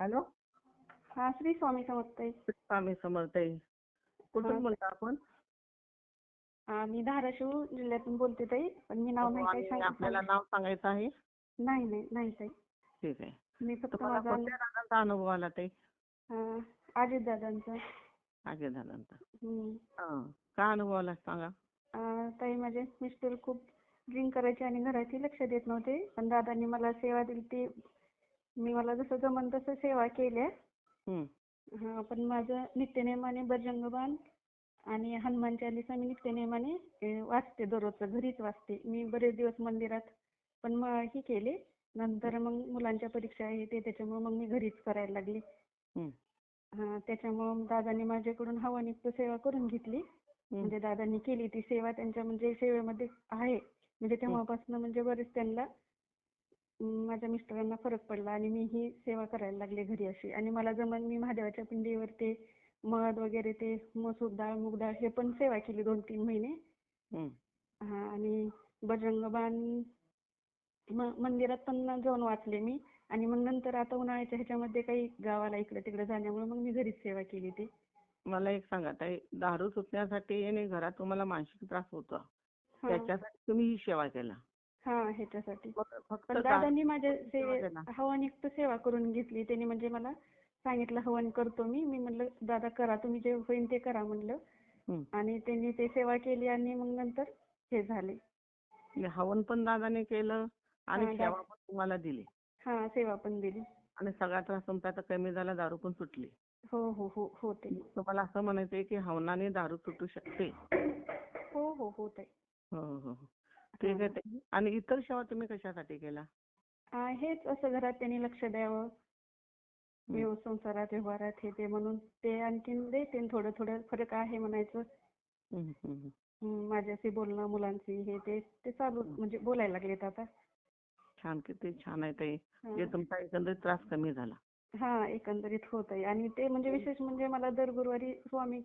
Hello? हा श्री स्वामी समर्थ स्वामी समर्थ आहे. कुठून. बोलता आपण? हा, मी धाराशिव जिल्ह्यातून बोलते ताई पण मी नाव नाही काही आपल्याला नाव सांगायचं आहे? नाही नाही नाही ताई. ठीक आहे. मी फक्त माझा दादांचा अनुभव आला ते अजित दादांचा. आगे दादांचा. हा. काय अनुभव आला सांगा? ताई माझे मिस्टर खूप ड्रिंक करायचे आणि घराची लक्ष देत नव्हते पण दादांनी मला सेवा दिली ती मी मला जसं जमन तसं सेवा केल्या. हम्म. हा, पण माझं नित्यनेमाने बजरंगबाण आणि हनुमान चालीसा मी नित्यनेमाने अं, वाचते दररोजचं घरीच वाचते. मी बरेच दिवस मंदिरात पण मग हे केले. नंतर मग मुलांच्या परीक्षा आहे ते त्याच्यामुळे मग मी घरीच करायला लागले. हम्म. हा त्याच्यामुळे दादांनी माझ्याकडून हवानियुक्त सेवा करून घेतली. म्हणजे दादांनी केली ती सेवा. त्यांच्या म्हणजे सेवेमध्ये आहे. म्हणजे तेव्हापासून म्हणजे बरेच त्यांना माझ्या मिस्टरांना फरक पडला आणि मी ही सेवा करायला लागले घरी अशी. आणि मला जमन मी महादेवाच्या पिंडीवर ते मध वगैरे ते मसूर डाळ मूग डाळ हे पण सेवा केली दोन तीन महिने. हा आणि बजरंगबाण म- मंदिरात पण जाऊन वाचले मी. आणि मग नंतर आता उन्हाळ्याच्या ह्याच्यामध्ये काही गावाला इकडे तिकडे जाण्यामुळे मग मी घरीच सेवा केली ती. मला एक सांगा ताई दारू सुटण्यासाठी आणि घरात तुम्हाला मानसिक त्रास होता. त्याच्यासाठी तुम्ही ही सेवा केला. हा ह्याच्यासाठी. पण दादांनी माझ्या से केला. हवानियुक्त सेवा करून घेतली त्यांनी म्हणजे मला सांगितलं हवन करतो मी. मी म्हणलं दादा करा तुम्ही जे होईल ते करा म्हणलं. आणि त्यांनी ते सेवा केली आणि मग नंतर हे झाले. म्हणजे हवन पण दादाने केलं आणि सेवा पण तुम्हाला दिली. हा सेवा पण दिली. आणि सगळा त्रास तुमचा आता कमी झाला दारू पण सुटली. हो हो हो होते. तुम्हाला असं म्हणायचंय की हवनाने दारू सुटू शकते. हो हो हो हो हो. ठीक आहे. आणि इतर सेवा तुम्ही कशासाठी केला? हेच असं घरात त्यांनी लक्ष द्यावं. व्यव संसारात व्यवहारात हे ते म्हणून ते आणखीन देते थोडं थोडं फरक आहे म्हणायचं. माझ्याशी बोलणं मुलांशी हे ते ते चालू म्हणजे बोलायला लागलेत आता. छान किती छान आहे ताई. जे तुमचा एकंदरीत त्रास कमी झाला. हा एकंदरीत होत आहे. आणि ते म्हणजे विशेष म्हणजे मला दर गुरुवारी स्वामी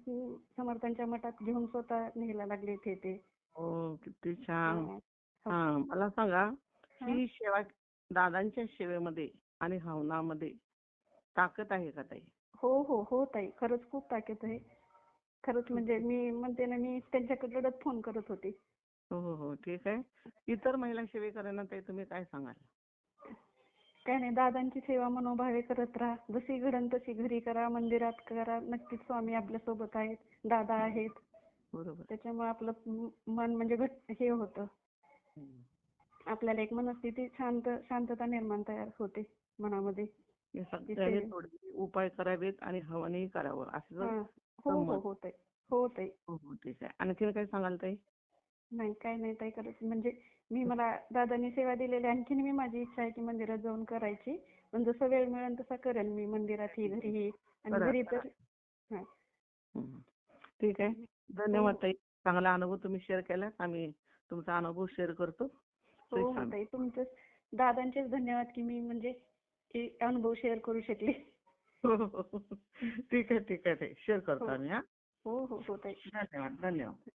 समर्थांच्या मठात घेऊन स्वतः न्यायला लागले ते. हो किती छान. हा. हा. मला सांगा हा. ही सेवा दादांच्या सेवेमध्ये आणि हवनामध्ये ताकद आहे का ताई? हो हो हो ताई. खरंच खूप ताकद आहे. खरंच म्हणजे मी म्हणते ना मी त्यांच्याकडे रडत फोन करत होते. हो हो हो. ठीक आहे. इतर महिला सेवेकरांना ताई तुम्ही काय सांगाल? काय नाही दादांची सेवा मनोभावे करत राहा. जशी घडण तशी घरी करा मंदिरात करा. नक्कीच स्वामी आपल्यासोबत आहेत. दादा आहेत. बरोबर. त्याच्यामुळे आपलं मन म्हणजे घट हे होतं. आपल्याला एक मनस्थिती शांत शांतता निर्माण तयार होते मनामध्ये. हे थोडे उपाय करावेत आणि हवनही करावं. असं हा. हो हो. होत आहे आहे हो हो ठीक आहे. आणखीन काय सांगाल ताई? नाही काय नाही ताई करत म्हणजे मी मला दादांनी सेवा दिलेली. आणखीन मी माझी इच्छा आहे की मंदिरात जाऊन करायची. पण जसं वेळ मिळेल तसा करेन मी आणि करा, घरी करा. तर हा. हम्म. ठीक आहे. धन्यवाद ताई. चांगला अनुभव तुम्ही शेअर केला आम्ही तुमचा अनुभव शेअर करतो. हो हो. ताई. तुमचंच दादांचेच धन्यवाद की मी म्हणजे हे अनुभव शेअर करू शकले. हो, हो, हो. ठीक आहे ठीक आहे ताई. शेअर करतो हो. आम्ही हा. हो हो हो ताई. धन्यवाद धन्यवाद.